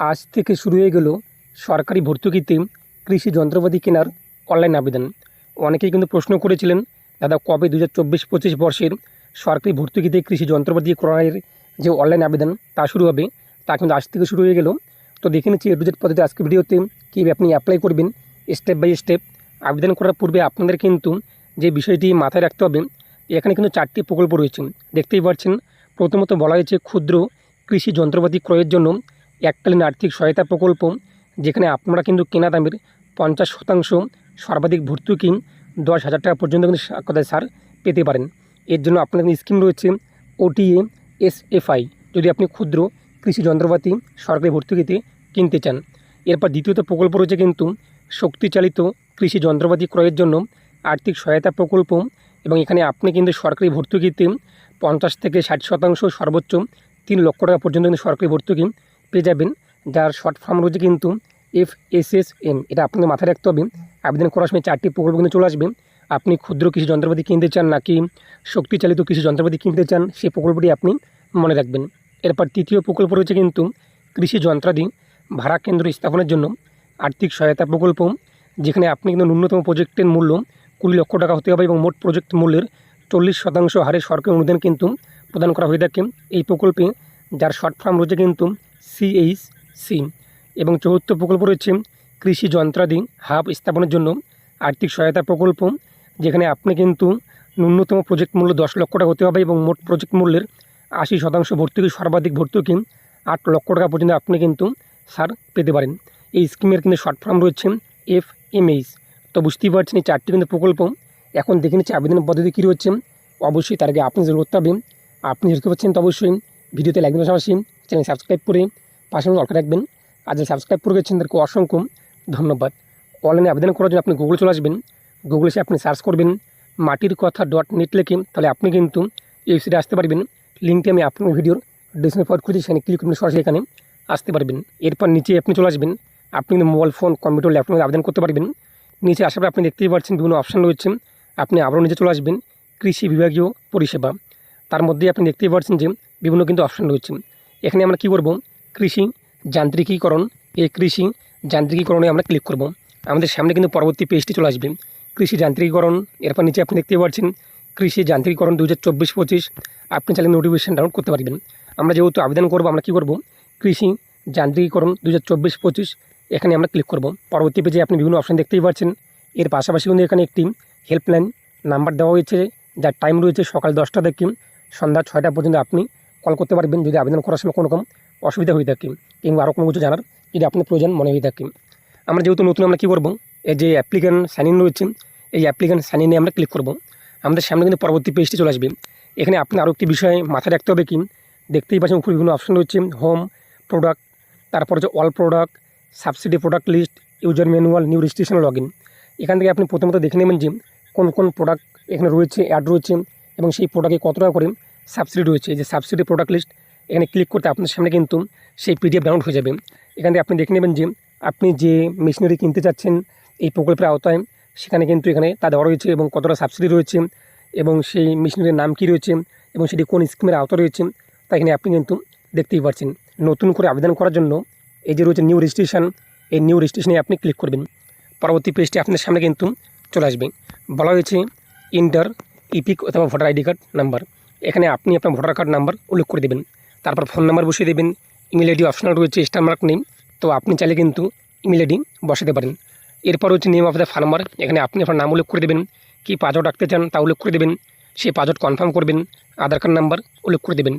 আজ থেকে শুরু হয়ে গেল সরকারি ভর্তুকিতে কৃষি যন্ত্রপাতি কেনার অনলাইন আবেদন। অনেকেই কিন্তু প্রশ্ন করেছিলেন, দাদা, কবে দু হাজার চব্বিশ পঁচিশ বর্ষের সরকারি ভর্তুকিতে কৃষি যন্ত্রপাতি ক্রয়ের যে অনলাইন আবেদন তা শুরু হবে, তা কিন্তু আজ থেকে শুরু হয়ে গেল? তো দেখে নিচ্ছি এ টু পদ্ধতি আজকে ভিডিওতে কীভাবে আপনি অ্যাপ্লাই করবেন স্টেপ বাই স্টেপ আবেদন করার পূর্বে আপনাদের কিন্তু যে বিষয়টি মাথায় রাখতে হবে, এখানে কিন্তু চারটি প্রকল্প রয়েছে। দেখতেই পাচ্ছেন, প্রথমত বলা হয়েছে ক্ষুদ্র কৃষি যন্ত্রপাতি ক্রয়ের জন্য এককালীন আর্থিক সহায়তা প্রকল্প, যেখানে আপনারা কিন্তু কেনা দামের পঞ্চাশ শতাংশ সর্বাধিক ভর্তুকি দশ হাজার টাকা পর্যন্ত কিন্তু কোথায় সার পেতে পারেন। এর জন্য আপনাদের স্কিম রয়েছে ওটিএ, এসএফআই। যদি আপনি ক্ষুদ্র কৃষি যন্ত্রপাতি সরকারি ভর্তুকিতে কিনতে চান। এরপর দ্বিতীয়ত প্রকল্প রয়েছে কিন্তু শক্তিচালিত কৃষি যন্ত্রপাতি ক্রয়ের জন্য আর্থিক সহায়তা প্রকল্প এবং এখানে আপনি কিন্তু সরকারি ভর্তুকিতে পঞ্চাশ থেকে ষাট শতাংশ সর্বোচ্চ তিন লক্ষ টাকা পর্যন্ত কিন্তু সরকারি ভর্তুকি পেয়ে যাবেন যার শর্ট ফর্ম রয়েছে কিন্তু এফ এস এস এম এটা আপনাকে মাথায় রাখতে হবে। আবেদন করার সময় চারটি প্রকল্প কিন্তু চলে আসবে। আপনি ক্ষুদ্র কৃষি যন্ত্রপাতি কিনতে চান নাকি শক্তিচালিত কৃষি যন্ত্রপাতি কিনতে চান, সেই প্রকল্পটি আপনি মনে রাখবেন। এরপর তৃতীয় প্রকল্প রয়েছে কিন্তু কৃষি যন্ত্রাদি ভাড়া কেন্দ্র স্থাপনের জন্য আর্থিক সহায়তা প্রকল্প, যেখানে আপনি কিন্তু ন্যূনতম প্রজেক্টের মূল্য কুড়ি লক্ষ টাকা হতে হবে এবং মোট প্রজেক্ট মূল্যের চল্লিশ শতাংশ হারে সরকারি অনুদান কিন্তু প্রদান করা হয়ে থাকে। এই প্রকল্পে যার শর্ট ফর্ম রয়েছে কিন্তু সিএইচ সি এবং চতুর্থ প্রকল্প রয়েছে কৃষি যন্ত্রাদি হাব স্থাপনের জন্য। আর্থিক সহায়তা প্রকল্প, যেখানে আপনি কিন্তু ন্যূনতম প্রজেক্ট মূল্য দশ লক্ষ টাকা হতে হবে এবং মোট প্রজেক্ট মূল্যের আশি শতাংশ ভর্তুকি সর্বাধিক ভর্তুকি আট লক্ষ টাকা পর্যন্ত আপনি কিন্তু সার পেতে পারেন। এই স্কিমের কিন্তু শর্ট ফর্ম রয়েছে এফ এমএইচ তো বুঝতেই পারছেন এই চারটি কিন্তু প্রকল্প। এখন দেখে নিচ্ছি আবেদন পদ্ধতি কী রয়েছে। অবশ্যই তার আগে আপনি যেটা করতে হবে, আপনি যেতে পারছেন তো অবশ্যই ভিডিওতে লাইক দেওয়ার পাশাপাশি চ্যানেল সাবস্ক্রাইব করে পাশে অলকা রাখবেন। আর যে সাবস্ক্রাইব করে গেছেন তাদেরকে অসংখ্য ধন্যবাদ। অনলাইনে আবেদন করার জন্য আপনি গুগলে চলে আসবেন। গুগলে এসে আপনি সার্চ করবেন মাটির কথা ডট নেট লিখে, তাহলে আপনি কিন্তু ওয়েবসাইটে আসতে পারবেন। লিঙ্কটি আমি আপনার ভিডিওর ডিসক্রিপশনে করেছি সেখানে ক্লিক করবেন সরাসরি এখানে আসতে পারবেন। এরপর নিচে আপনি চলে আসবেন। আপনি কিন্তু মোবাইল ফোন কম্পিউটার ল্যাপটপে আবেদন করতে পারবেন। নিচে আসার পর আপনি দেখতেই পাচ্ছেন বিভিন্ন অপশান রয়েছে। আপনি আবারও নিচে চলে আসবেন। কৃষি বিভাগীয় পরিষেবা। তার মধ্যে আপনি দেখতেই পাচ্ছেন যে বিভিন্ন কিন্তু অপশান রয়েছে। এখানে আমরা কী করব কৃষি যান্ত্রিকীকরণ। এই কৃষি যান্ত্রিকীকরণে আমরা ক্লিক করব। আমাদের সামনে কিন্তু পরবর্তী পেজটি চলে আসবে। কৃষি যান্ত্রিকীকরণ, এরপর নিচে আপনি দেখতে পাচ্ছেন, কৃষি যান্ত্রিকীকরণ দু হাজার চব্বিশ পঁচিশ। আপনি চাইলে নোটিফিকেশন ডাউনলোড করতে পারবেন। আমরা যেহেতু আবেদন করব, আমরা কী করব? কৃষি যান্ত্রিকীকরণ দু হাজার চব্বিশ পঁচিশ, এখানে আমরা ক্লিক করব। পরবর্তী পেজে আপনি বিভিন্ন অপশান দেখতেই পাচ্ছেন। এর পাশাপাশি কিন্তু এখানে একটি হেল্পলাইন নাম্বার দেওয়া হয়েছে, যার টাইম রয়েছে সকাল দশটা থেকে সন্ধ্যা ছয়টা পর্যন্ত আপনি কল করতে পারবেন। যদি আবেদন করার সময় কোনো রকম অসুবিধা হয়ে থাকে কিংবা আরও কোনো কিছু জানার যদি আপনার প্রয়োজন মনে হয়ে থাকে। আমরা যেহেতু নতুন, আমরা কী করব? এই যে অ্যাপ্লিকেন্ট সাইন ইন রয়েছে, এই অ্যাপ্লিকেন্ট সাইন ইনে আমরা ক্লিক করব। আমাদের সামনে কিন্তু পরবর্তী পেজটি চলে আসবে। এখানে আপনি আরও একটি বিষয়ে মাথায় রাখতে হবে কি? দেখতেই পাচ্ছেন উপরে বিভিন্ন অপশন রয়েছে হোম প্রোডাক্ট তারপর হচ্ছে all product subsidy product list user manual new registration log in এখান থেকে আপনি প্রথমত দেখে নেবেন যে কোন কোন প্রোডাক্ট এখানে রয়েছে অ্যাড রয়েছে এবং সেই প্রোডাক্টে কত টাকা করে সাবসিডি রয়েছে। যে সাবসিডি প্রোডাক্ট লিস্ট এখানে ক্লিক করতে আপনার সামনে কিন্তু সেই পিডিএফ ডাউনলোড হয়ে যাবে। এখান থেকে আপনি দেখে নেবেন যে আপনি যে মেশিনারি কিনতে চাচ্ছেন এই প্রকল্পের আওতায়, সেখানে কিন্তু এখানে তা দেওয়া রয়েছে এবং কতটা সাবসিডি রয়েছে এবং সেই মেশিনারির নাম কী রয়েছে এবং সেটি কোন স্কিমের আওতা রয়েছে, তা এখানে আপনি কিন্তু দেখতেই পাচ্ছেন নতুন করে আবেদন করার জন্য এই যে রয়েছে নিউ রেজিস্ট্রেশন এই নিউ রেজিস্ট্রেশনে আপনি ক্লিক করবেন। পরবর্তী পেজটি আপনার সামনে কিন্তু চলে আসবে। বলা হয়েছে ইন্টার ইপিক অথবা ভোটার আইডি কার্ড নাম্বার এখানে আপনি আপনার ভোটার কার্ড নাম্বার উল্লেখ করে দেবেন। তারপর ফোন নাম্বার বসিয়ে দেবেন ইমেল আইডি অপশনাল রয়েছে স্টার মার্ক নেই তো আপনি চাইলে কিন্তু ইমেল আইডি বসাতে পারেন। এরপর হচ্ছে নেম অফ দ্য ফার্মার এখানে আপনি আপনার নাম উল্লেখ করে দেবেন, কী পাসওয়ার্ড রাখতে চান তা উল্লেখ করে দেবেন, সেই পাসওয়ার্ড কনফার্ম করবেন, আধার কার্ড নাম্বার উল্লেখ করে দেবেন।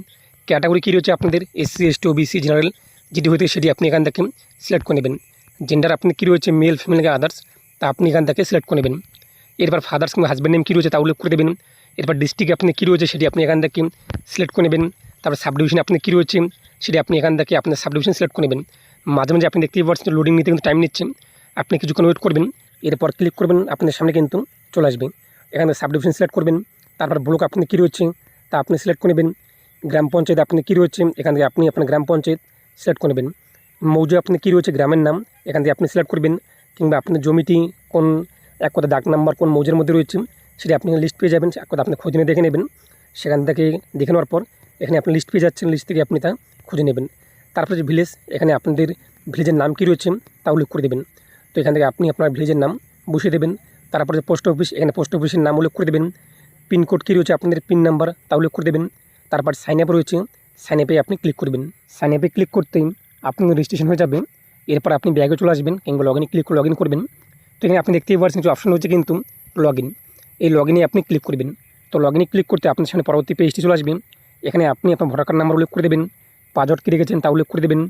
ক্যাটাগরি কী রয়েছে আপনাদের? এসসি এসটি ওবিসি জেনারেল যেটি হয়েছে সেটি আপনি এখান থেকে সিলেক্ট করে নেবেন। জেন্ডার আপনি কী রয়েছে? মেল ফিমেল আদার্স তা আপনি এখান থেকে সিলেক্ট করে নেবেন। এরপর ফাদার্স কিংবা হাজব্যান্ড নেম কী রয়েছে তা উল্লেখ করে দেবেন। এরপর ডিস্ট্রিক্ট আপনি কী রয়েছে সেটি আপনি এখান থেকে সিলেক্ট করে নেবেন। তারপর সাব ডিভিশন আপনি কী রয়েছে সেটি আপনি এখান থেকে আপনার সাব ডিভিশন সিলেক্ট করে নেবেন। মাঝে মাঝে আপনি দেখতেই পাচ্ছেন লোডিং নিতে কিন্তু টাইম নিচ্ছে আপনি কিছুক্ষণ ওয়েট করবেন, এরপর ক্লিক করবেন, আপনার সামনে কিন্তু চলে আসবে। এখানে সাব ডিভিশন সিলেক্ট করবেন, তারপর ব্লক আপনি কী রয়েছে, তা আপনি সিলেক্ট করে নেবেন। গ্রাম পঞ্চায়েত আপনি কী রয়েছে, এখান থেকে আপনি আপনার গ্রাম পঞ্চায়েত সিলেক্ট করে নেবেন। মৌজা আপনি কী রয়েছে, গ্রামের নাম, এখান থেকে আপনি সিলেক্ট করবেন। কিংবা আপনার জমিটি কোন, এক কথা ডাক নাম্বার কোন মৌজের মধ্যে রয়েছে, সেটি আপনি লিস্ট পেয়ে যাবেন, এক কথা আপনি খুঁজে নিয়ে দেখে নেবেন। সেখান থেকে দেখে নেওয়ার পর এখানে আপনি লিস্ট পেয়ে যাচ্ছেন লিস্ট থেকে আপনি তা খুঁজে নেবেন। তারপরে যে ভিলেজ এখানে আপনাদের ভিলেজের নাম কী রয়েছে, তা উল্লেখ করে দেবেন। তো এখান থেকে আপনি আপনার ভিলেজের নাম বসিয়ে দেবেন। তারপরে পোস্ট অফিস এখানে পোস্ট অফিসের নাম উল্লেখ করে দেবেন। পিনকোড কী রয়েছে, আপনাদের পিন নাম্বার তা উল্লেখ করে দেবেন। তারপর সাইন আপ রয়েছে সাইন আপে আপনি ক্লিক করবেন সাইন আপে ক্লিক করতেই আপনি রেজিস্ট্রেশন হয়ে যাবে। এরপর আপনি ব্যাগে চলে আসবেন কিংবা লগ ক্লিক করে লগ ইন করবেন। তো এখানে আপনি দেখতেই পাচ্ছেন যে অপশন রয়েছে কিন্তু লগ ইন এই লগ ইনে আপনি ক্লিক করবেন। তো লগ ইনে ক্লিক করতে আপনার সামনে পরবর্তী পেজটি চলে আসবে। এখানে আপনি আপনার ভোটার কার্ড নাম্বার উল্লেখ করে দেবেন পাসওয়ার্ড কী রেখেছেন তা উল্লেখ করে দেবেন,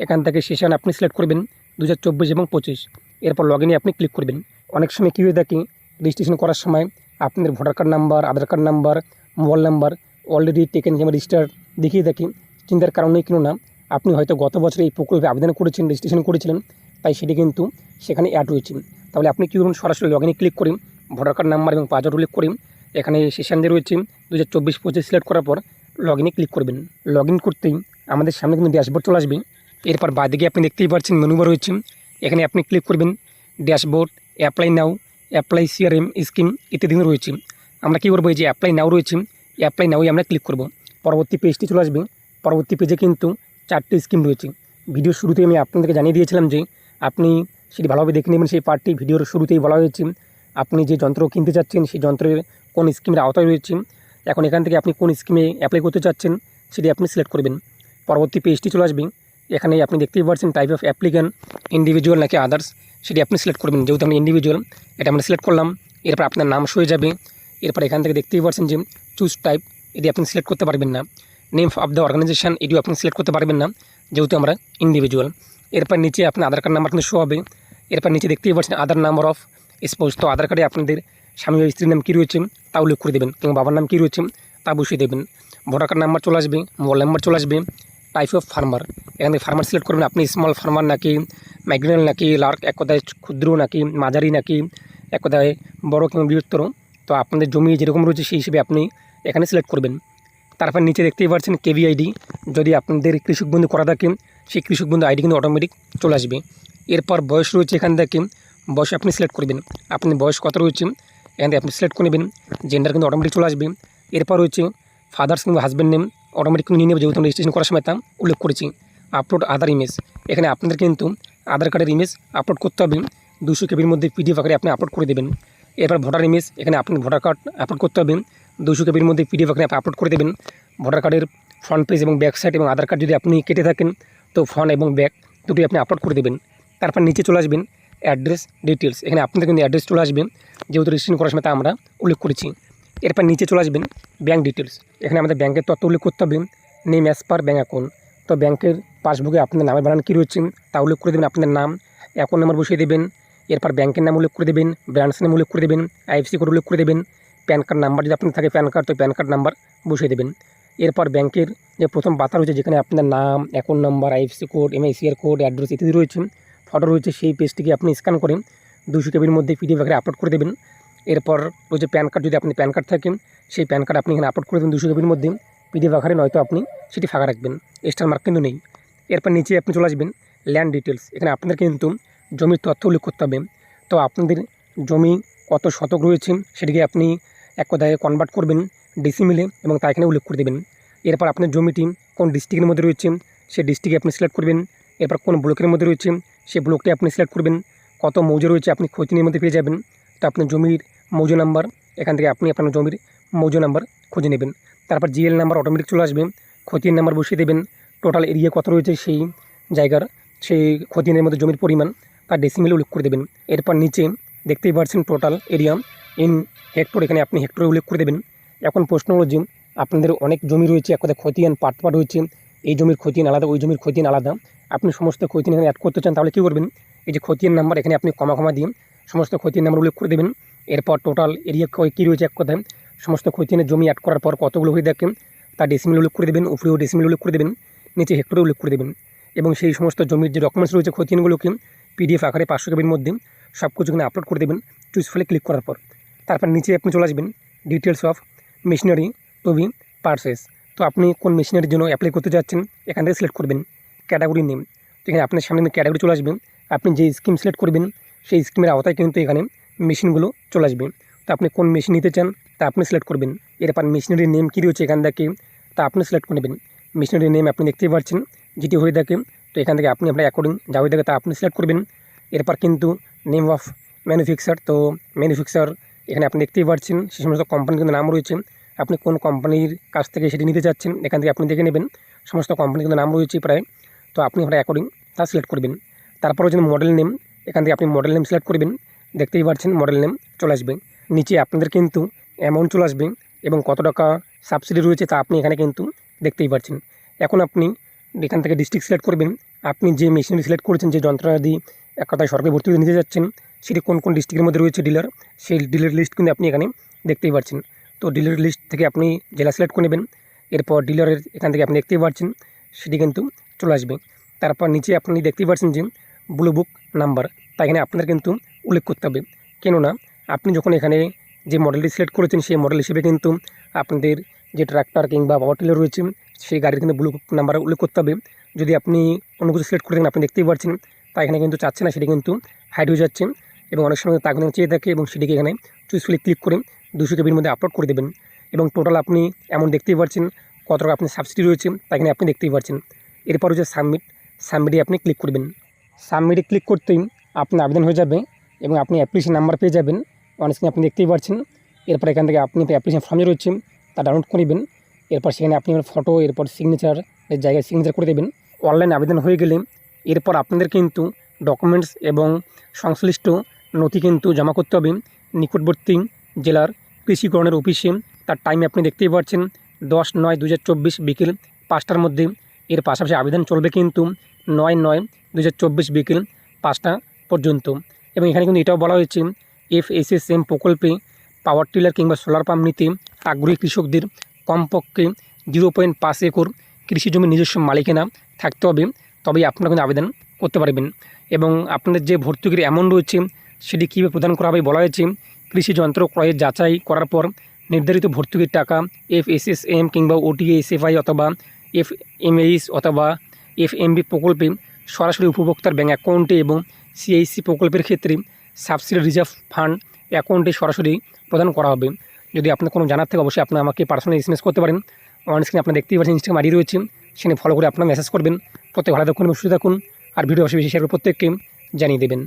এখান থেকে সেশন আপনি সিলেক্ট করবেন দু হাজার চব্বিশ এবং পঁচিশ। এরপর লগ আপনি ক্লিক করবেন। অনেক সময় কী হয়ে থাকে রেজিস্ট্রেশন করার সময় আপনাদের voter card number Aadhaar card number mobile number already taken কিংবা রেজিস্টার দেখিয়ে থাকি। চিন্তার কারণে কিনো না আপনি হয়তো গত বছর এই প্রকল্পে আবেদন করেছেন রেজিস্ট্রেশন করেছিলেন, তাই সেটি কিন্তু সেখানে অ্যাড রয়েছে তাহলে আপনি কী করুন সরাসরি লগ ক্লিক করেন ভোটার কার্ড নাম্বার এবং পাসওয়ার্ড উল্লেখ করেন এখানে সেশন যে রয়েছে দু হাজার চব্বিশ, পঁচিশ সিলেক্ট করার পর লগ ইনে ক্লিক করবেন। লগ ইন করতেই আমাদের সামনে কিন্তু ড্যাশবোর্ড চলে আসবে। এরপর বাদিকে আপনি দেখতেই পাচ্ছেন মেনু বার রয়েছে। এখানে আপনি ক্লিক করবেন dashboard apply now apply CRM scheme ইত্যাদি রয়েছে। আমরা কী করব এই যে অ্যাপ্লাই নাও রয়েছে অ্যাপ্লাই নাওই আমরা ক্লিক করব। পরবর্তী পেজটি চলে আসবে। পরবর্তী পেজে কিন্তু চারটি স্কিম রয়েছে। ভিডিও শুরুতে আমি আপনাদেরকে জানিয়ে দিয়েছিলাম যে, আপনি সেটি ভালোভাবে দেখে নেবেন। সেই পার্টটি ভিডিওর শুরুতেই বলা হয়েছে। আপনি যে যন্ত্র কিনতে চাচ্ছেন, সেই যন্ত্রের কোন স্কিমের আওতায় রয়েছে। এখন এখান থেকে আপনি কোন স্কিমে অ্যাপ্লাই করতে চাচ্ছেন সেটি আপনি সিলেক্ট করবেন। পরবর্তী পেজটি চলে আসবে। এখানে আপনি দেখতেই পাচ্ছেন টাইপ অফ অ্যাপ্লিক্যান্ট ইন্ডিভিজুয়াল নাকি আদার্স সেটি আপনি সিলেক্ট করবেন। যেহেতু আমি ইন্ডিভিজুয়াল এটা আমরা সিলেক্ট করলাম। এরপর আপনার নাম হয়ে যাবে। এরপর এখান থেকে দেখতেই পাচ্ছেন যে চুজ টাইপ এটি আপনি সিলেক্ট করতে পারবেন না। নেম অফ দ্য অর্গানাইজেশন এটিও আপনি সিলেক্ট করতে পারবেন না, যেহেতু আমরা ইন্ডিভিজুয়াল এরপর নিচে আপনার আধার কার্ড নাম্বার কিন্তু শো হবে। এরপর নিচে দেখতেই পাচ্ছেন আধার নাম্বার অফ স্পোজ তো আধার কার্ডে আপনাদের স্বামী বা স্ত্রীর নাম কী রয়েছে, তা উল্লেখ করে দেবেন। কিংবা বাবার নাম কী রয়েছে, তা বসিয়ে দেবেন। ভোটার কার্ড নাম্বার চলে আসবে, মোবাইল নাম্বার চলে আসবে টাইপ অফ ফার্মার এখান থেকে ফার্মার সিলেক্ট করবেন। আপনি স্মল ফার্মার নাকি ম্যাগনাল নাকি লার্ক এক কথায় ক্ষুদ্র নাকি, মাঝারি নাকি, এক কথায় বড় কিংবা বৃহত্তর, তো আপনাদের জমি যেরকম রয়েছে সেই হিসেবে আপনি এখানে সিলেক্ট করবেন। তারপর নিচে দেখতেই পাচ্ছেন কেভি আইডি যদি আপনাদের কৃষক বন্ধু করা থাকে, সেই কৃষক বন্ধু আইডি কিন্তু অটোমেটিক চলে আসবে। এরপর বয়স রয়েছে এখান থেকে, বয়স আপনি সিলেক্ট করবেন। আপনি বয়স কত রয়েছে থেকে আপনি সিলেক্ট করে নেবেন জেন্ডার কিন্তু অটোমেটিক চলে আসবে এরপর রয়েছে ফাদার্স কিংবা হাজব্যান্ড নেম অটোমেটিক নিয়ে নেবে যেহেতু রেজিস্ট্রেশন করার সময় তা উল্লেখ করেছি আপলোড আধার ইমেজ এখানে আপনাদের কিন্তু আধার কার্ডের ইমেজ আপলোড করতে হবে দুশো কেবির মধ্যে পিডিএফ আকারে আপনি আপলোড করে দেবেন। এরপর ভোটার ইমেজ এখানে আপনি ভোটার কার্ড আপলোড করতে হবে দুশো কেবির মধ্যে পিডিএফ আকারে আপনি আপলোড করে দেবেন। ভোটার কার্ডের ফ্রন্ট পেজ এবং ব্যাক সাইড এবং আধার কার্ড যদি আপনি কেটে থাকেন, তো ফ্রন্ট এবং ব্যাক দুটি আপনি আপলোড করে দেবেন। তারপর নিচে চলে আসবেন। অ্যাড্রেস ডিটেলস এখানে আপনাদের কিন্তু অ্যাড্রেস চলে আসবেন যেহেতু রেজিস্ট্রেশন করার সময় তা আমরা উল্লেখ করেছি। এরপর নিচে চলে আসবেন ব্যাঙ্ক ডিটেলস এখানে আমাদের ব্যাঙ্কের তথ্য উল্লেখ করতে হবে। Name as per bank account তো ব্যাংকের পাসবুকে আপনার নামের বানান কী রয়েছে, তা উল্লেখ করে দেবেন আপনার নাম। অ্যাকাউন্ট নাম্বার বসিয়ে দেবেন। এরপর ব্যাঙ্কের নাম উল্লেখ করে দেবেন। ব্রাঞ্চ নাম উল্লেখ করে দেবেন। আইএফসি কোড উল্লেখ করে দেবেন। প্যান কার্ড নাম্বার যদি আপনার থাকে প্যান কার্ড তো প্যান কার্ড নাম্বার বসিয়ে দেবেন। এরপর ব্যাংকের যে প্রথম পাতা রয়েছে, যেখানে আপনার নাম account number IFSC code MICR code address ইত্যাদি রয়েছে। ফটো রয়েছে সেই পেজটিকে আপনি স্ক্যান করে দুশো কেবির মধ্যে পিডিএফ আকারে আপলোড করে দেবেন। এরপর রয়েছে প্যান কার্ড, যদি আপনি প্যান কার্ড থাকেন, সেই প্যান কার্ড আপনি এখানে আপলোড করে দেবেন দুশো কেবির মধ্যে। পিডিএফ আকারে নয়তো আপনি সেটি ফাঁকা রাখবেন। স্টার মার্ক কিন্তু নেই। এরপর নিচে আপনি চলে আসবেন, ল্যান্ড ডিটেলস এখানে আপনাদের কিন্তু জমির তথ্য উল্লেখ করতে হবে। তো আপনাদের জমি কত শতক রয়েছে, সেটিকে আপনি এক কথায় কনভার্ট করবেন ডিসিমিলে এবং তা এখানে উল্লেখ করে দেবেন। এরপর আপনার জমিটি কোন ডিস্ট্রিক্টের মধ্যে রয়েছে, সেই ডিস্ট্রিক্টে আপনি সিলেক্ট করবেন। এরপর কোন ব্লকের মধ্যে রয়েছে সেই ব্লকটি আপনি সিলেক্ট করবেন। কত মৌজা রয়েছে আপনি খতিনের মধ্যে পেয়ে যাবেন। তো আপনার জমির মৌজা নাম্বার এখান থেকে আপনি আপনার জমির মৌজা নাম্বার খুঁজে নেবেন। তারপর জিএল নাম্বার অটোমেটিক চলে আসবে। খতিয়ান নাম্বার বসিয়ে দেবেন। টোটাল এরিয়া কত রয়েছে সেই জায়গার, সেই খতিয়ানের মধ্যে জমির পরিমাণ, তার ডেসিমেলে উল্লেখ করে দেবেন। এরপর নিচে দেখতেই পাচ্ছেন টোটাল এরিয়া ইন হেক্টর এখানে আপনি হেক্টরে উল্লেখ করে দেবেন। এখন প্রশ্ন হলো যে, আপনাদের অনেক জমি রয়েছে, এক কথা খতিয়ান পাট পাট রয়েছে। এই জমির খতিয়ান আলাদা, ওই জমির খতিয়ান আলাদা। আপনি সমস্ত খতিয়ান এখানে অ্যাড করতে চান তাহলে কী করবেন? এই যে খতিয়ান নাম্বার এখানে আপনি কমা কমা দিয়ে সমস্ত খতিয়ান নাম্বার উল্লেখ করে দেবেন। এরপর টোটাল এরিয়া কী রয়েছে এক কথায়? সমস্ত খতিয়ানের জমি অ্যাড করার পর কতগুলো হয়ে দেখেন তার ডেসিমিল উল্লেখ করে দেবেন, উপরেও ডেসিমিল উল্লেখ করে দেবেন, নিচে হেক্টরে উল্লেখ করে দেবেন। এবং সেই সমস্ত জমির যে ডকুমেন্টস রয়েছে খতিয়ানগুলোকে পিডিএফ আকারে পাঁচশো কেবির মধ্যে সব কিছু এখানে আপলোড করে দেবেন চুজ ফলে ক্লিক করার পর। তারপর নিচে আপনি চলে আসবেন details of machinery to purchase তো আপনি কোন মেশিনের জন্য অ্যাপ্লাই করতে যাচ্ছেন, এখান থেকে সিলেক্ট করবেন ক্যাটাগরি নেম তো এখানে আপনার সামনে ক্যাটাগরি চলে আসবে। আপনি যে স্কিম সিলেক্ট করবেন, সেই স্কিমের আওতায় কিন্তু এখানে মেশিনগুলো চলে আসবে। তো আপনি কোন মেশিন নিতে চান, তা আপনি সিলেক্ট করবেন। এরপর মেশিনারির নেম কী রয়েছে এখান থেকে, তা আপনি সিলেক্ট করে নেবেন। মেশিনারির নেম আপনি দেখতেই পাচ্ছেন, যেটি হয়ে থাকে, তো এখান থেকে আপনি আপনার অ্যাকর্ডিং যা হয়ে থাকে তা আপনি সিলেক্ট করবেন। এরপর কিন্তু নেম অফ ম্যানুফ্যাকচার তো ম্যানুফ্যাকচার এখানে আপনি দেখতেই পাচ্ছেন, সে সমস্ত কোম্পানির কিন্তু নাম রয়েছে। আপনি কোন কোম্পানির কাছ থেকে সেটি নিতে চাচ্ছেন, এখান থেকে আপনি দেখে নেবেন। সমস্ত কোম্পানির কিন্তু নাম রয়েছে প্রায়। তো আপনি ওটা অ্যাকর্ডিং তা সিলেক্ট করবেন। তারপর হচ্ছে মডেল নেম এখান থেকে আপনি মডেল নেম সিলেক্ট করবেন, দেখতেই পাচ্ছেন মডেল নেম চলে আসবে। নিচে আপনাদের কিন্তু অ্যামাউন্ট চলে আসবে এবং কত টাকা সাবসিডি রয়েছে তা আপনি এখানে কিন্তু দেখতেই পাচ্ছেন। এখন আপনি এখান থেকে ডিস্ট্রিক্ট সিলেক্ট করবেন। আপনি যে মেশিনারি সিলেক্ট করেছেন, যে যন্ত্রাদি এক কথায় সরকারি ভর্তি নিতে যাচ্ছেন, সেটি কোন কোন ডিস্ট্রিক্টের মধ্যে রয়েছে ডিলার সেই ডিলার লিস্ট কিন্তু আপনি এখানে দেখতেই পাচ্ছেন। তো ডিলার লিস্ট থেকে আপনি জেলা সিলেক্ট করে নেবেন। এরপর ডিলারের এখান থেকে আপনি দেখতেই পাচ্ছেন, সেটি কিন্তু চলে আসবে। তারপর নিচে আপনি দেখতেই পাচ্ছেন যে ব্লু বুক নাম্বার তা এখানে আপনাদের কিন্তু উল্লেখ করতে হবে। কেননা আপনি যখন এখানে যে মডেলটি সিলেক্ট করেছেন, সেই মডেল হিসেবে কিন্তু আপনাদের যে ট্রাক্টর কিংবা পাওয়ার টিলার রয়েছে, সেই গাড়ির কিন্তু ব্লু বুক নাম্বার উল্লেখ করতে হবে। যদি আপনি অন্য কিছু সিলেক্ট করে থাকেন আপনি দেখতেই পাচ্ছেন, তা এখানে কিন্তু চাচ্ছে না, সেটি কিন্তু হাইড হয়ে যাচ্ছে। এবং অনেক সময় তা কিন্তু চেয়ে থাকে এবং সেটিকে এখানে চুজফুলি ক্লিক করে দুশো কেবির মধ্যে আপলোড করে দেবেন এবং টোটাল আপনি এমন দেখতেই পারছেন কত আপনি সাবসিডি রয়েছে তা এখানে আপনি দেখতেই পারছেন। এরপর হচ্ছে সাবমিট সাবমিটে আপনি ক্লিক করবেন। সাবমিটে ক্লিক করতেই আপনার আবেদন হয়ে যাবে এবং আপনি অ্যাপ্লিকেশন নাম্বার পেয়ে যাবেন। অনেক আপনি দেখতেই পারছেন। এরপর এখান থেকে আপনি অ্যাপ্লিকেশন ফর্ম যে রয়েছে, তা ডাউনলোড করবেন এরপর সেখানে আপনি ফটো এরপর সিগনেচার জায়গায় সিগনেচার করে দেবেন। অনলাইন আবেদন হয়ে গেলে এরপর আপনাদের কিন্তু ডকুমেন্টস এবং সংশ্লিষ্ট নথি কিন্তু জমা করতে হবে। নিকটবর্তী জেলার কৃষিকরণের অফিসে তার টাইমে আপনি দেখতেই পাচ্ছেন, দশ নয় দু বিকেল পাঁচটার মধ্যে এর পাশাপাশি আবেদন চলবে কিন্তু নয় নয় দু বিকেল পাঁচটা পর্যন্ত। এবং এখানে কিন্তু এটাও বলা হয়েছে এফ এস এস এম প্রকল্পে পাওয়ার টিলার কিংবা সোলার পাম্প নিতে আগ্রহী কৃষকদের কমপক্ষে জিরো পয়েন্ট পাঁচ একর কৃষি জমির নিজস্ব মালিকানা থাকতে হবে, তবেই আপনারা কিন্তু আবেদন করতে পারবেন। এবং আপনাদের যে ভর্তুকির অ্যামাউন্ট রয়েছে, সেটি কীভাবে প্রদান করা হবে বলা হয়েছে কৃষি যন্ত্র ক্রয়ের যাচাই করার পর নির্ধারিত ভর্তুকির টাকা এফ এস এস এম কিংবা ওটিএ, এসএফআই অথবা এফ এমএইস অথবা এফ এমবি প্রকল্পে সরাসরি উপভোক্তার ব্যাঙ্ক অ্যাকাউন্টে এবং সিআইসি প্রকল্পের ক্ষেত্রে সাবসিডি রিজার্ভ ফান্ড অ্যাকাউন্টে সরাসরি প্রদান করা হবে। যদি আপনার কোনো জানার থেকে, অবশ্যই আপনি আমাকে পার্সোনালি এসএমএস করতে পারেন। অন স্ক্রিনে আপনার দেখতেই পাচ্ছেন ইনস্টাগ্রাম আইডি রয়েছে। সেখানে ফলো করে আপনার মেসেজ করবেন। প্রত্যেক ভালো থাকুন এবং সুস্থ থাকুন। আর ভিডিও অবশ্যই বেশি শেয়ার প্রত্যেককে জানিয়ে দেবেন।